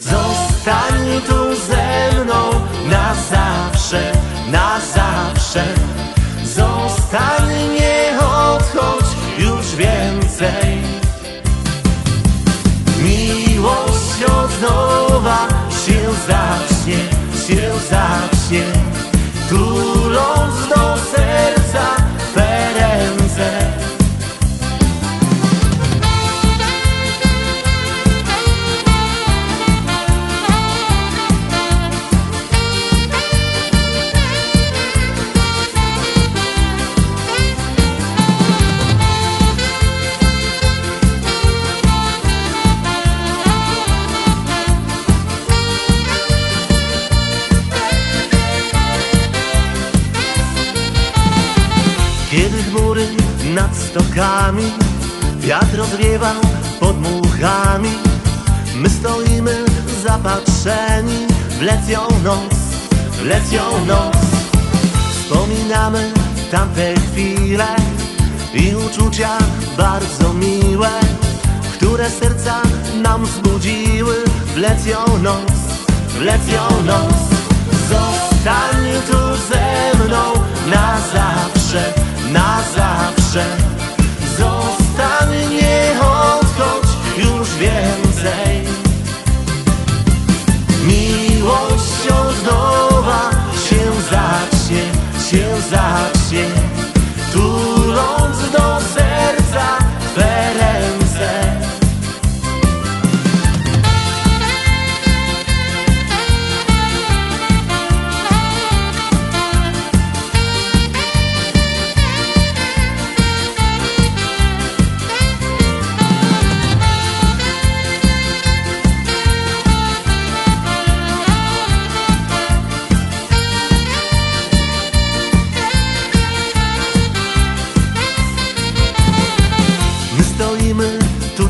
Zostań tu ze mną na zawsze, na zawsze. Zostań, nie odchodź już więcej. Miłość od nowa się zacznie, się zacznie. Tuląc do serca Kiedy chmury nad stokami Wiatr rozwiewał podmuchami My stoimy zapatrzeni W lecją noc, w lecją noc. Wspominamy tamte chwile I uczucia bardzo miłe Które serca nam zbudziły W lecją noc,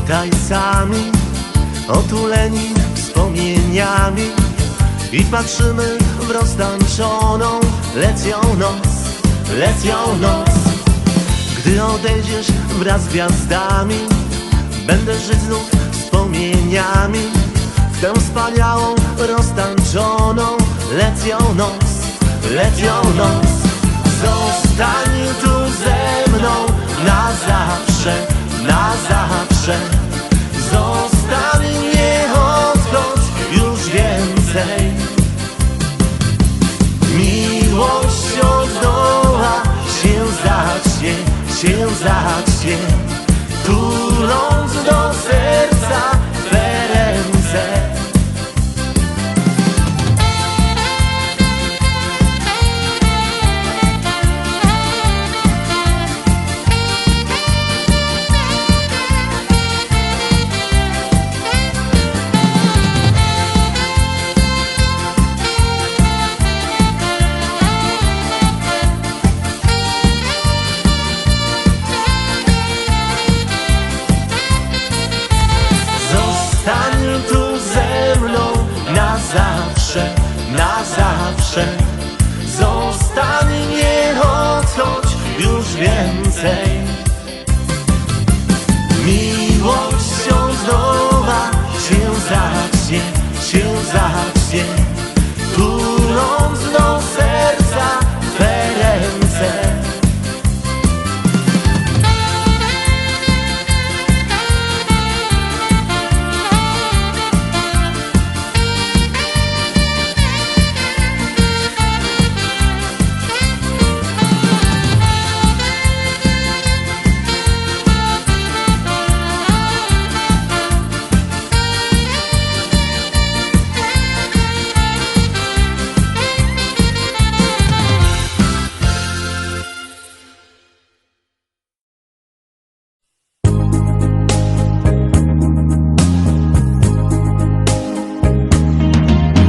tutaj sami, otuleni wspomnieniami i patrzymy w roztańczoną lecją noc, lecją noc. Gdy odejdziesz wraz z gwiazdami, będę żyć znów wspomnieniami w tę wspaniałą, roztańczoną lecją noc, lecją noc. Zawsze. Zostań, nie odchodź już więcej. Miłość od się zacznie, się zacznie. Tuląc do serca miłością zdoła się zacznie, się